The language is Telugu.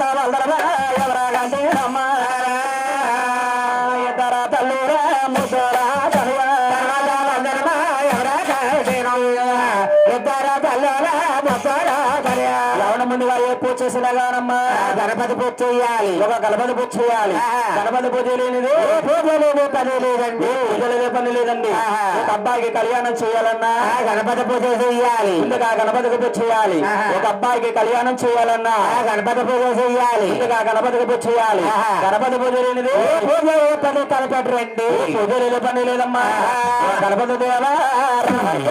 ఎవరాగంటే రమ్మ ఎదర తల్లూర ముసర ముందుగా ఏ పూజ చేసినగానమ్మా గణపతి పూజ చేయాలి. ఒక గణపతి పూజ చేయాలి. గణపతి పూజ లేనిది పూజ లేదు పని లేదండి పూజ లేదు పని లేదండి ఒక అబ్బాయికి కళ్యాణం చేయాలన్నా? గణపతి పూజ చేయాలి. ముందుగా గణపతికి పూజ చేయాలి. ఒక అబ్బాయికి కళ్యాణం చేయాలన్నా? గణపతి పూజ చేయాలి. ముందుగా గణపతికి పూజ చేయాలి. గణపతి పూజ లేనిది పూజ ఏ పని తలపెట్టరండి. పూజ లేదు పని లేదమ్మా. గణపతి దేవా రమయ్య,